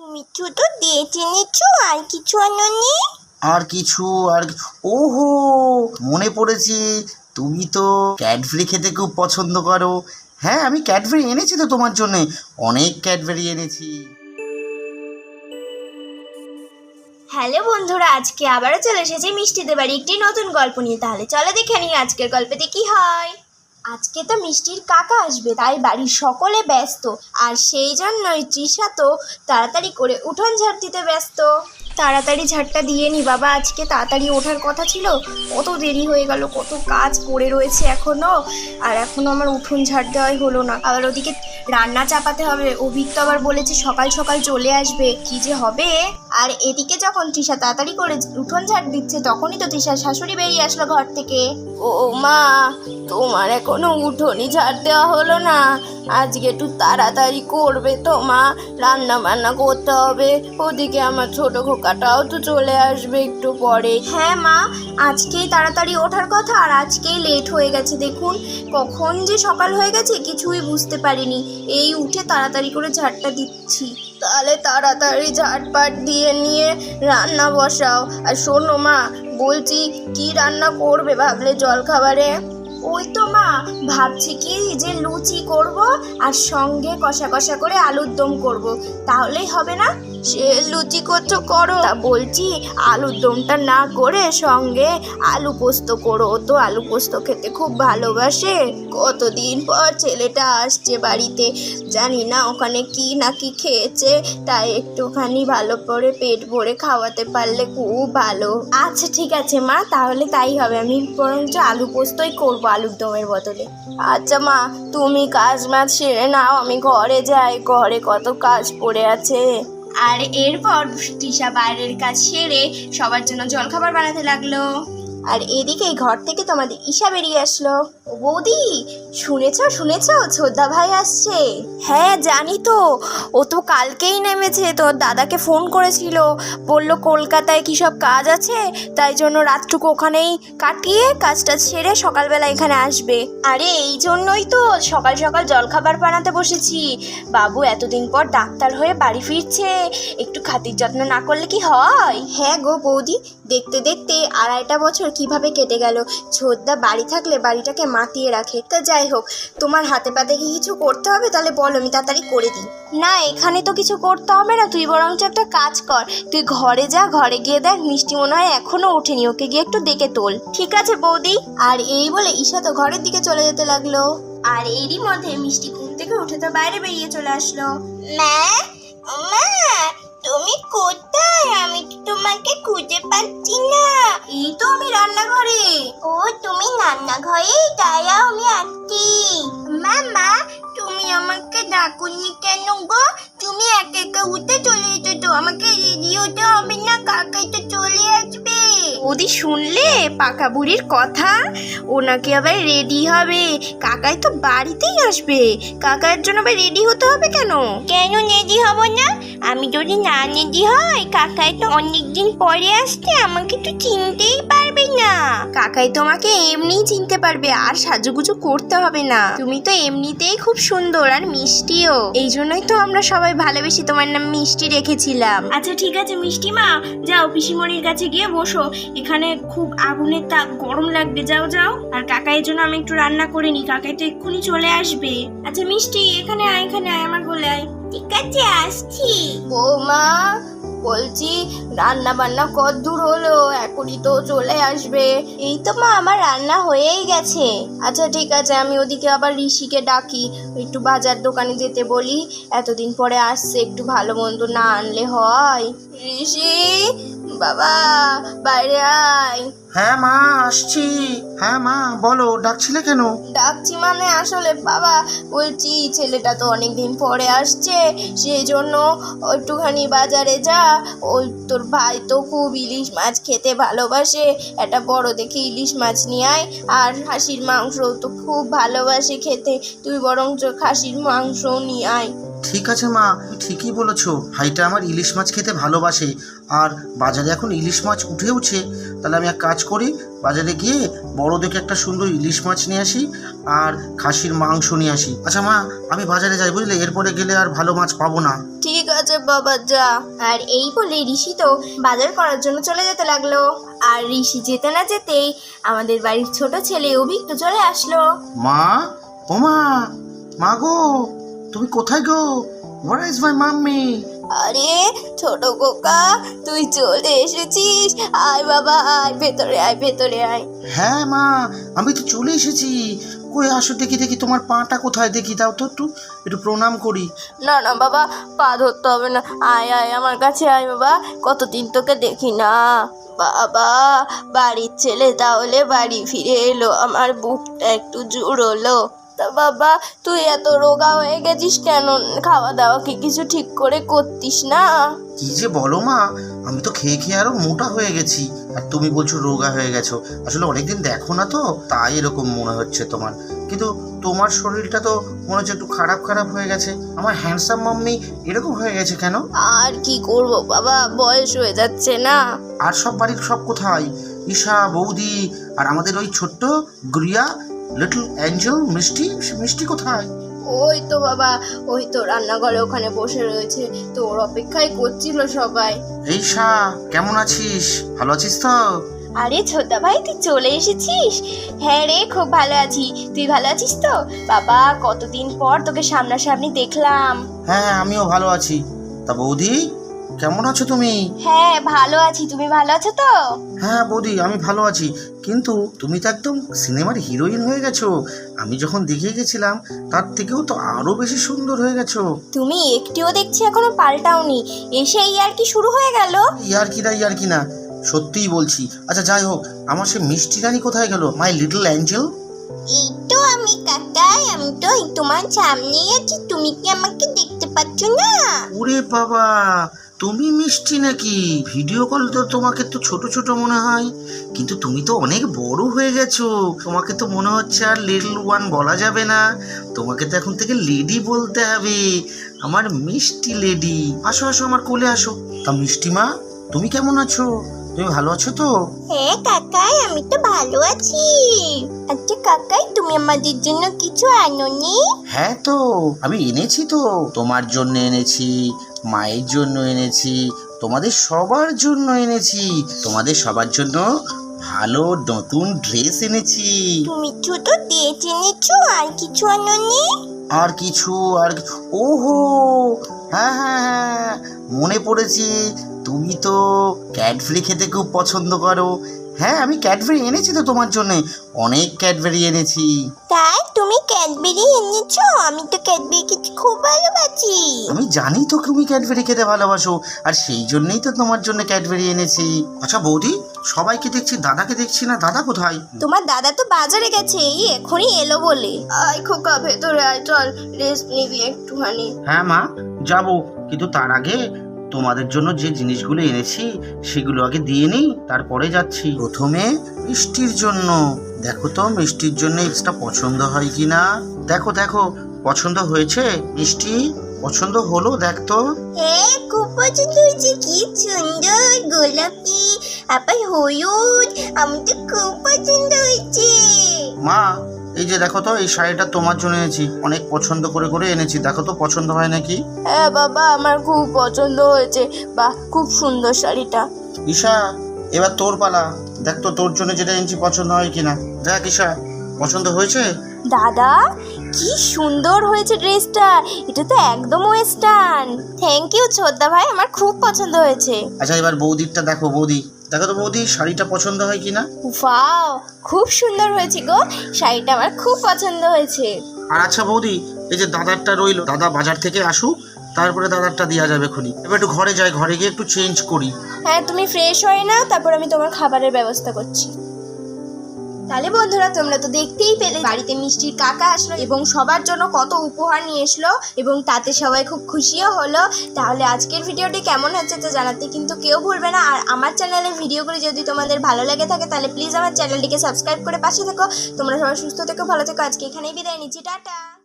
তুমি শুধু দিয়ে চিনেছো আর কিছু আনোনি? আর কিছু আর ওহো মনে পড়েছি তুমি তো ক্যাডবেরি খেতে খুব পছন্দ করো। হ্যাঁ আমি ক্যাডবেরি এনেছি তো তোমার জন্য অনেক ক্যাডবেরি এনেছি। হ্যালো বন্ধুরা আজকে আবারও চলে এসেছি মিষ্টিদের বাড়ি একটি নতুন গল্প নিয়ে। তাহলে চলো দেখে নিই আজকের গল্পতে কি হয়। আজকে তো মিষ্টির কাকা আসবে, তাই বাড়ির সকলে ব্যস্ত। আর সেই জন্যই তৃষা তো তাড়াতাড়ি করে উঠোন ঝাড় দিতে ব্যস্ত। তাড়াতাড়ি ঝাড়টা দিয়ে নি বাবা, আজকে তাড়াতাড়ি ওঠার কথা ছিল। কত দেরি হয়ে গেল, কত কাজ পড়ে রয়েছে এখনও আর এখনও আমার উঠোন ঝাড় দেওয়াই হলো না। আবার ওদিকে রান্না চাপাতে হবে। অভিক তো আবার বলেছে সকাল সকাল চলে আসবে। কি যে হবে? আর এদিকে যখন তৃষা তাড়াতাড়ি করে উঠোন ঝাড় দিচ্ছে, তখনই তো তৃষার শাশুড়ি বেরিয়ে আসলো ঘর থেকে। ও মা, তোমার এখনও উঠোনই ঝাড় দেওয়া হলো না। আজকে একটু তাড়াতাড়ি করবে তো মা। রান্না বান্না করতে হবে। ওদিকে আমার ছোট খোকাটাও তো চলে আসবে একটু পরে। হ্যাঁ মা আজকেই তাড়াতাড়ি ওঠার কথা আর আজকেই লেট হয়ে গেছে দেখুন। কখন যে সকাল হয়ে গেছে কিছুই বুঝতে পারিনি। এই উঠে তাড়াতাড়ি করে ঝাড়টা দিচ্ছি। তাহলে তাড়াতাড়ি ঝাড়পাট দিয়ে নিয়ে রান্না বসাও। আর শোনো মা বলছি কি রান্না করবে ভাবলে জল খাবারে ওই তো মা ভাবছি কি যে লুচি করব আর সঙ্গে কষা কষা করে আলুর দম করব। তাহলেই হবে না? সে লুচি করছ করো। তা বলছি আলুর দমটা না করে সঙ্গে আলু পোস্ত করো। তো আলু পোস্ত খেতে খুব ভালোবাসে। কতদিন পর ছেলেটা আসছে বাড়িতে, জানি না ওখানে কি না কি খেয়েছে, তাই একটুখানি ভালো করে পেট ভরে খাওয়াতে পারলে খুব ভালো। আচ্ছা ঠিক আছে মা, তাহলে তাই হবে। আমি বরঞ্চ আলু পোস্তই করব আলুর দমের বদলে। আচ্ছা মা, তুমি কাজ মাছ সেরে নাও। আমি ঘরে যাই। ঘরে কত কাজ পড়ে আছে। আর এরপর তৃষা বাইরের কাজ সেরে সবার জন্য জলখাবার বানাতে লাগল। আর এদিকে ঘর থেকে তোমাদের ঈশা বেরিয়ে আসলো। বৌদি শুনেছ শুনেছ? ছোদ্দা ভাই আসছে। হ্যাঁ জানি তো। ও তো কালকেই নেমেছে। তোর দাদাকে ফোন করেছিল। বলল কলকাতায় কী সব কাজ আছে? তাই জন্য রাতটুকু ওখানেই কাটিয়ে কাজটা সেরে সকালবেলা এখানে আসবে। আরে এই জন্যই তো সকাল সকাল জলখাবার বানাতে বসেছি। বাবু এতদিন পর ডাক্তার হয়ে বাড়ি ফিরছে। একটু খাতির যত্ন না করলে কি হয়? হ্যাঁ গো বৌদি দেখতে দেখতে আড়াইটা বছর কীভাবে কেটে গেল? ছোদ্দা বাড়ি থাকলে বাড়িটাকে মাতিয়ে রাখে। তা যাই হোক, তোমার হাতে পাতে কি কিছু করতে হবে? তাহলে বলো, আমি তাড়াতাড়ি করে দিই। না, এখানে তো কিছু করতে হবে না। তুই বরঞ্চ একটা কাজ কর। তুই ঘরে যা, ঘরে গিয়ে দেখ। মিষ্টি মনে হয় এখনও ওঠেনি। ওকে গিয়ে একটু ডেকে তোল। ঠিক আছে, বৌদি। আর এই বলে ঈশা তো ঘরের দিকে চলে যেতে লাগল। আর এরই মধ্যে মিষ্টি ঘুম থেকে উঠে তো বাইরে বেরিয়ে চলে আসলো। মা মা, তুমি কোথায়? আমি তোমাকে খুঁজে পাচ্ছি না। রান্নাঘরে? ও তুমি রান্নাঘরে? দাঁড়াও আমি আসছি। মামা তুমি আমাকে ডাকুনি কেন গো? তুমি একা একা উঠে চলে যেতে তো আমাকে রেডি হতে হবে না কাকাই তো চলে আসবে। ওদি শুনলে? পাকা বুড়ির কথা? ওনাকে আবার রেডি হবে। কাকাই তো বাড়িতেই আসবে। কাকার জন্য আবার রেডি হতে হবে কেন? কেন রেডি হব না? আমি যদি না রেডি হয় কাকাই তো অনেকদিন পরে আসতে আমাকে তো চিনতেই পারবে না। কাকাই তোমাকে এমনিই চিনতে পারবে আর সাজুগুজু করতে হবে না। তুমি তো এমনিতেই খুব সুন্দর আর মিষ্টিও। এই জন্যই তো আমরা সবাই ভালোবেসে তোমার নাম মিষ্টি রেখেছিলাম। আচ্ছা ঠিক আছে মিষ্টি মা যাও পিসিমণির কাছে গিয়ে বসো। এখানে খুব আগুনের তাপ গরম লাগবে যাও যাও। আর কাকাইয়ের জন্য আমি একটু রান্না করে নি কাকাই তো এক্ষুনি চলে আসবে। আচ্ছা মিষ্টি এখানে আয় এখানে আয় আমার বলে আয়। ঠিক আছে আসছি। বৌমা বলছি রান্না বান্না কত দূর হলো, এখনই তো চলে আসবে। এই তো মা, আমার রান্না হয়েই গেছে। আচ্ছা ঠিক আছে, আমি ওদিকে আবার ঋষিকে ডাকি, একটু বাজার দোকানে যেতে বলি। এতদিন পরে আসছে, একটু ভালো মন্দ না আনলে হয়। ঋষি, বাবা, বাইরে আয়। হ্যাঁ মা, আসছি। হ্যাঁ মা, বলো, ডাকছিলে কেন? ডাকছি মানে আসলে বাবা, বলছি ছেলেটা তো অনেক দিন পরে আসছে সেই জন্য একটুখানি বাজারে যা। ওই তোর ভাই তো খুব ইলিশ মাছ খেতে ভালোবাসে, একটা বড় দেখে ইলিশ মাছ নিয়ে আয়। আর খাসির মাংস তো খুব ভালোবাসে খেতে, তুই বরঞ্চ খাসির মাংস নিয়ে আয়। ঠিক আছে মা ঠিকই বলেছ। ভাইটা আমার ইলিশ মাছ খেতে ভালোবাসে। আর বাজারে এখন ইলিশ মাছ উঠে উঠেওছে। তাহলে আমি এক কাজ করি বাজারে গিয়ে বড় দেখে একটা সুন্দর ইলিশ মাছ নিয়ে আসি আর খাসির মাংস নিয়ে আসি। আচ্ছা মা আমি বাজারে যাই বুঝলে এরপরে গেলে আর ভালো মাছ পাবো না। ঠিক আছে বাবা যা। আর এই বলে ঋষি তো বাজার করার জন্য চলে যেতে লাগল। আর ঋষি যেতে না যেতেই আমাদের বাড়ির ছোট ছেলে অভিক তো চলে আসলো। মা? ও মা? মা গো? তুমি কোথায় গো? হোয়ার ইজ মাই মাম্মি আরে ছোট কোকা তুই চলে এসেছিস। আয় বাবা আয় ভেতরে আয় ভেতরে আয়। হ্যাঁ মা আমি তো চলে এসেছি। কই আসো দেখি দেখি তোমার পাটা কোথায়? দেখি দাও তো একটু একটু প্রণাম করি। না না বাবা পা ধরতে হবে না। আয় আয় আমার কাছে আয় বাবা। কতদিন তোকে দেখি না। বাবা বাড়ির ছেলে তাহলে বাড়ি ফিরে এলো। আমার বুকটা একটু জুড়লো। তা বাবা তুই এত রোগা হয়ে গেছিস কেন? খাওয়া দাওয়া কি কিছু ঠিক করে করতিস না? কি যে বলো মা আমি তো খেয়ে খেয়ে আরও মোটা হয়ে গেছি। আর তুমি বলছো রোগা হয়ে গেছো। আসলে অনেকদিন দেখো না তো তাই এরকম মনে হচ্ছে তোমার। কিন্তু তোমার শরীরটা তো মনে হচ্ছে একটু খারাপ খারাপ হয়ে গেছে। আমার হ্যান্ডসাম মাম্মি এরকম হয়ে গেছে কেন? আর কি করব বাবা বয়স হয়ে যাচ্ছে না। আর সব বাড়ির সব কোথায়? ঈশা বৌদি আর আমাদের ওই ছোট্ট গুড়িয়া লিটল অ্যাঞ্জেল মিষ্টি মিষ্টি কোথায়? ওই তো বাবা ওই তো রান্নাঘরে ওখানে বসে রয়েছে। তোর অপেক্ষায় করছিল সবাই। এই শা কেমন আছিস? ভালো আছিস তো? আরে ছোটা ভাই তুই চলে এসেছিস? হ্যাঁ রে খুব ভালো আছি। তুই ভালো আছিস তো? বাবা কতদিন পর তোকে সামনাসামনি দেখলাম। হ্যাঁ আমিও ভালো আছি। তা বৌদি? কেমন আছো তুমি? হ্যাঁ ভালো আছি। তুমি ভালো আছো তো? হ্যাঁ বৌদি আমি ভালো আছি। কিন্তু তুমি তো একদম সিনেমার হিরোইন হয়ে গেছো। আমি যখন দেখে গেছিলাম তার থেকেও তো আরও বেশি সুন্দর হয়ে গেছো। তুমি একটিও দেখছি এখনও পাল্টাওনি। এসে এই আর কি শুরু হয়ে গেল? ইয়ার কি না ইয়ার কি না? সত্যিই বলছি। আচ্ছা যাই হোক আমার সে মিষ্টি রানী কোথায় গেল? মাই লিটল অ্যাঞ্জেল এই তো আমি কাকাই আমি তো তোমার সামনেই আছি। তুমি কি আমাকে দেখতে পাচ্ছ না? ওরে বাবা! তুমি মিষ্টি নাকি? ভিডিও কল তো তোমাকে তো ছোট ছোট মনে হয়। কিন্তু তুমি তো অনেক বড় হয়ে গেছো। তোমাকে তো মনে হচ্ছে আর লিটল ওয়ান বলা যাবে না। তোমাকে তো এখন থেকে লেডি বলতে হবে। আমার মিষ্টি লেডি আসো আসো আমার কোলে আসো। তা মিষ্টি মা তুমি কেমন আছো? তুমি ভালো আছো তো? হ্যাঁ কাকাই আমি তো ভালো আছি। আচ্ছা কাকাই তুমি আমাদের জন্য কিছু আনোনি? হ্যাঁ তো আমি এনেছি তো। তোমার জন্য এনেছি। মায়ের জন্য এনেছি তোমাদের সবার জন্য এনেছি তোমাদের সবার জন্য ভালো নতুন ড্রেস এনেছি। তুমি শুধু দিয়ে চিনেছো আর কিছু আনোনি? আর কিছু আর ওহো! হ্যাঁ হ্যাঁ হ্যাঁ মনে পড়েছি তুমি তো ক্যাডবেরি খেতে খুব পছন্দ করো হ্যাঁ আমি ক্যাডবেরি এনেছি তো তোমার জন্য। অনেক ক্যাডবেরি এনেছি। তাই? তুমি ক্যাডবেরি এনেছো? আমি তো ক্যাডবেরি খেতে খুব ভালোবাসি। আমি জানি তো তুমি ক্যাডবেরি খেতে ভালোবাসো আর সেই জন্যই তো তোমার জন্য ক্যাডবেরি এনেছি। আচ্ছা বৌদি সবাইকে দেখছি দাদাকে দেখছি না? দাদা কোথায়? তোমার দাদা তো বাজারে গেছে এই এখনই এলো বলে। আয় খোকা ভেতরে আয় চল রেস্ট নিবি একটুখানি। হ্যাঁ মা যাব। কিন্তু তার আগে তোমাদের জন্য যে জিনিসগুলো এনেছি সেগুলো আগে দিয়ে নিই তারপরে যাচ্ছি। প্রথমে মিষ্টির জন্য। দেখো তো মিষ্টির জন্য এক্সট্রা পছন্দ হয় কি না দেখো দেখো পছন্দ হয়েছে? মিষ্টি পছন্দ হলো? দেখ তো। হ্যাঁ খুব পছন্দ হয়েছে কি সুন্দর গোলাপি আবার হলুদ আমি তো খুব পছন্দ হয়েছে। মা এই যে দেখো তো এই শাড়িটা তোমার জন্য এনেছি। অনেক পছন্দ করে করে এনেছি। দেখো তো পছন্দ হয় নাকি? হ্যাঁ বাবা আমার খুব পছন্দ হয়েছে। বাহ খুব সুন্দর শাড়িটা। ঈশা এবার তোর পালা। দেখ তো তোর জন্য যেটা এনেছি পছন্দ হয় কিনা। দেখ ঈশা পছন্দ হয়েছে? দাদা কি সুন্দর হয়েছে ড্রেসটা। এটা তো একদম ওয়েস্টার্ন থ্যাংক ইউ ছোদ্দা ভাই আমার খুব পছন্দ হয়েছে। আচ্ছা এবার বৌদিরটা দেখো বৌদি। দেখো তো বৌদি শাড়িটা পছন্দ হয় কিনা? ওয়াও খুব সুন্দর হয়েছে গো। শাড়িটা আমার খুব পছন্দ হয়েছে। আর আচ্ছা বৌদি এই যে দাদারটা রইল দাদা বাজার থেকে আসুক তারপরে দাদারটা দেওয়া যাবে খুনি এবার একটু ঘরে যাই ঘরে গিয়ে একটু চেঞ্জ করি। হ্যাঁ তুমি ফ্রেশ হয়ে না তারপর আমি তোমার খাবারের ব্যবস্থা করছি। তাহলে বন্ধুরা, তোমরা তো দেখতেই পেলে বাড়িতে মিষ্টির কাকা আসলো এবং সবার জন্য কত উপহার নিয়ে এসলো এবং তাতে সবাই খুব খুশিও হলো। তাহলে আজকের ভিডিওটি কেমন হচ্ছে তো জানাতে কিন্তু কেউ ভুলবে না। আর আমার চ্যানেলের ভিডিওগুলি যদি তোমাদের ভালো লেগে থাকে, তাহলে প্লিজ আমার চ্যানেলটিকে সাবস্ক্রাইব করে পাশে থেকো। তোমরা সবাই সুস্থ থেকো, ভালো থেকো। আজকে এখানেই বিদায় নিচ্ছি। টাটা!